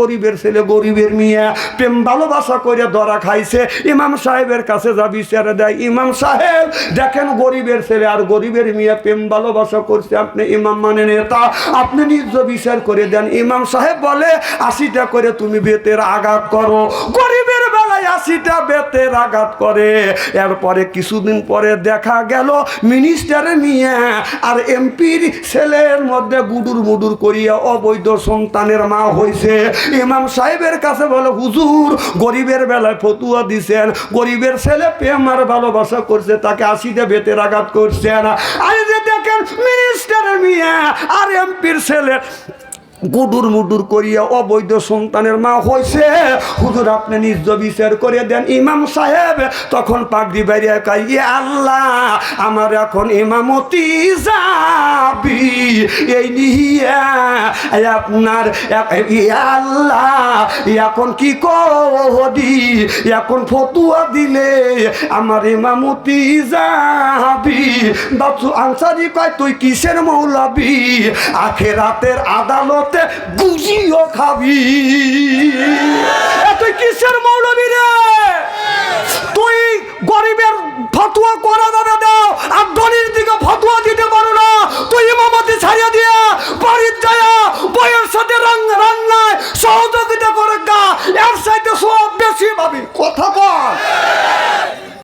গরিবের ছেলে, গরিবের মেয়ে, প্রেম, ভালোবাসা করে ধরা খাইছে, ইমাম সাহেবের কাছে যা বিচারে দেয় ইমাম সাহেব, দেখেন গরিবের ছেলে আর গরিবের মেয়ে প্রেম, ভালোবাসা করছে, আপনি ইমাম মানে নেতা, আপনি নিজ বিচার করে দেন। ইমাম সাহেব বলে, আশিটা করে তুমি বেতের আঘাত করো। বেলায় বেতের আঘাত করে। এরপরে কিছুদিন পরে দেখা গেল মিনিস্টারের মেয়ে আর এমপির ছেলের মধ্যে গুডুর মুডুর করিয়া অবৈধ সন্তানের মা হয়েছে ইমাম সাহেবের কাছে বলে, হুজুর, গরিবের বেলায় ফতুয়া দিছেন, গরিবের ছেলে প্রেম আর ভালোবাসা করছে, তাকে আশিটা বেতের আঘাত করছেন। আর যে দেখেন মিনিস্টারের মেয়ে আর এমপির ছেলে গুডুর মুডুর করিয়া অবৈধ সন্তানের মা হয়েছে হুজুর, আপনি নিজ বিচার করে দেন ইমাম সাহেব। তখন পাগড়ি বাইরে কাই "ইয়ে আল্লাহ, আমার এখন ইমামতি যাবি। এই নিয়ে আপনার আল্লাহ এখন কি করি? এখন ফতুয়া দিলে আমার ইমামতি যাবি। বাচ্চু আনসারি কয়, তুই কিসের মৌলাবি? আখেরাতের আদালতে সাথে গুজিও খাবি। এত কিসের মৌলবি রে? তুই গরিবের ফতুয়া করা যাবে দাও আর দলির দিকে ফতুয়া দিতে পারো না। তুই ইমামতি ছাড়িয়ে দিয়া বাড়ির যায়া বইয়ের সাথে রান্নায় সহযোগিতা করে গা। এর সাথে সব বেশি ভাবি। কথা বল।